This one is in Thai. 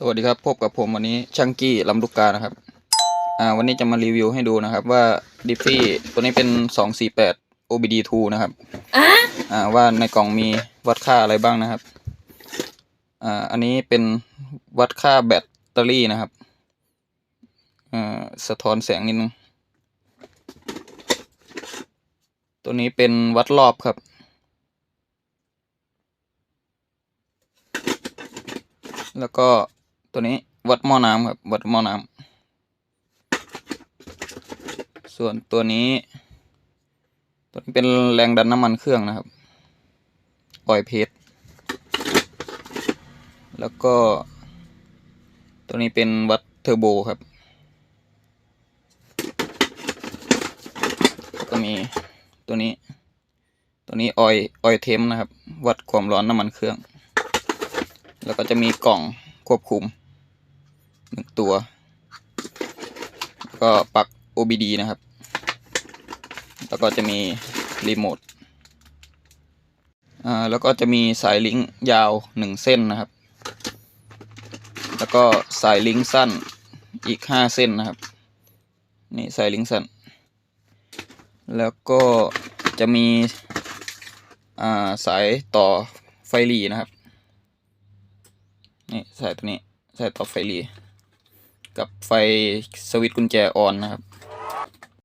สวัสดีครับพบกับผมวันนี้ช่างกี้ลำลูกกานะครับ อ่าวันนี้จะมารีวิวให้ดูนะครับว่าดิฟฟี่ตัวนี้เป็น248 OBD2 นะครับอ่าว่าในกล่องมีวัดค่าอะไรบ้างนะครับ อ่าอันนี้เป็นวัดค่าแบตเตอรี่นะครับอ่าสะท้อนแสงนิดนึง ตัวนี้เป็นวัดรอบครับแล้วก็ ตัวนี้วัดหม้อน้ำครับวัดหม้อน้ำส่วนตัวนี้ ตัวนี้เป็นแรงดันน้ำมันเครื่องนะครับออยเพจแล้วก็ ตัวนี้เป็นวัดเทอร์โบครับ ก็มีตัวนี้ ตัวนี้ออยออยเทมนะครับ วัดความร้อนน้ำมันเครื่อง แล้วก็จะมีกล่องควบคุม หนึ่งตัว ก็ปัก OBD นะครับ แล้วก็จะมีรีโมทอ่าแล้วก็จะมีสายลิงก์ยาวหนึ่งเส้นนะครับ แล้วก็สายลิงก์สั้นอีกห้าเส้นนะครับ นี่สายลิงก์สั้น แล้วก็จะมีอ่าสายต่อไฟหลีนะครับ นี่สายตัวนี้สายต่อไฟหลี กับไฟสวิตช์กุญแจออนนะครับ